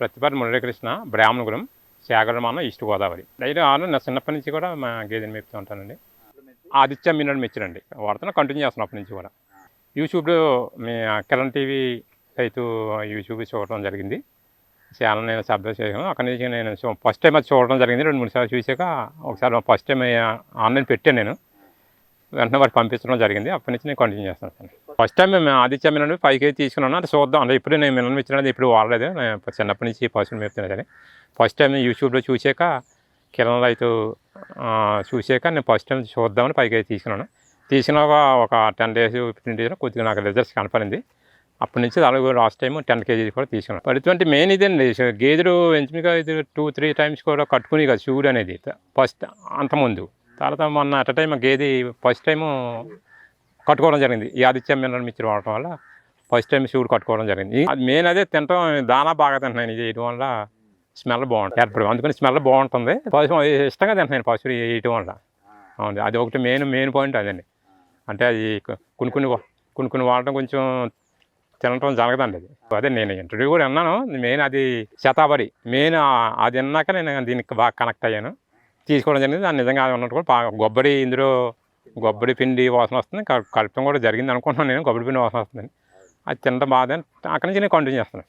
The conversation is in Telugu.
ప్రతిపాటి మురళీకృష్ణ బ్రాహ్మణగురం శాగరమాన ఈస్ట్ గోదావరి. డైలీ ఆరు నా చిన్నప్పటి నుంచి కూడా మా గేదెని మేపుతూ ఉంటానండి. ఆదిత్య మిన్నడ్ మెచ్చినండి వాడుతున్నా కంటిన్యూ చేస్తున్నాను అప్పటి నుంచి కూడా. యూట్యూబ్లో మీ కిరణ్ టీవీ రైతు యూట్యూబ్ చూడటం జరిగింది. చాలా నేను సబ్స్క్రైబ్ చేశాను. అక్కడి నుంచి నేను ఫస్ట్ టైం అది చూడడం జరిగింది. రెండు మూడు సార్లు చూసాక ఒకసారి ఫస్ట్ టైం ఆన్లైన్ పెట్టాను నేను. వెంటనే వారికి పంపించడం జరిగింది. అప్పటి నుంచి నేను కంటిన్యూ చేస్తాను సార్ ఫస్ట్ టైం మేము ఆదిత్య మినల్ పైకి తీసుకున్నాను అంటే చూద్దాం. అంటే ఇప్పుడు నేను మినల్ ఇచ్చినది ఇప్పుడు వాడలేదు. నేను చిన్నప్పటి నుంచి పశువులు మేపుతున్నా కానీ ఫస్ట్ టైం యూట్యూబ్లో చూసాక కిరణ్ రైతు చూసాక నేను ఫస్ట్ టైం చూద్దామని పైకి తీసుకున్నాను. తీసుకున్నాక ఒక టెన్ డేస్ ఫిఫ్టీన్ డేస్ కొద్దిగా నాకు రిజల్ట్స్ కనపడింది. అప్పటి నుంచి అలాగే లాస్ట్ టైం టెన్ కేజీస్ కూడా తీసుకున్నాను. అటువంటి మెయిన్ ఇదండి సో గేదెలు ఎంచుమిగా ఇది టూ త్రీ టైమ్స్ కూడా కట్టుకుని కదా చూడు అనేది. ఫస్ట్ అంతముందు తర్వాత మొన్న అట్ టైం గేదె ఫస్ట్ టైము కట్టుకోవడం జరిగింది. ఈ ఆదిత్య మినరల్ మిక్చర్ వాడటం వల్ల ఫస్ట్ టైం శివుడు కట్టుకోవడం జరిగింది. అది మెయిన్ అదే తినటం దానా బాగా తింటున్నాను ఇది వేయడం వల్ల స్మెల్ బాగుంటుంది. ఏర్పడి అందుకని స్మెల్ బాగుంటుంది. పశువు ఇష్టంగా తింటున్నాను పశువులు వేయటం వల్ల. అవును అది ఒకటి మెయిన్ మెయిన్ పాయింట్ అదండి. అంటే అది కొన్ని కొన్ని కొన్ని కొన్ని వాడటం కొంచెం తినటం జరగదండి అది. అదే నేను ఇంటర్వ్యూ కూడా విన్నాను. మెయిన్ అది శతాబరి మెయిన్ అది విన్నాక నేను దీనికి బాగా కనెక్ట్ అయ్యాను. తీసుకోవడం జరిగింది. దాన్ని నిజంగా అది ఉన్నట్టు కూడా బాగా కొబ్బరి ఇందులో కొబ్బరి పిండి వాసన వస్తుంది. కల్- కలపడం కూడా జరిగింది అనుకుంటున్నాను నేను. కొబ్బరి పిండి వాసన వస్తుందని. అది తినడం బాగా అక్కడి నుంచి నేను కంటిన్యూ చేస్తున్నాను.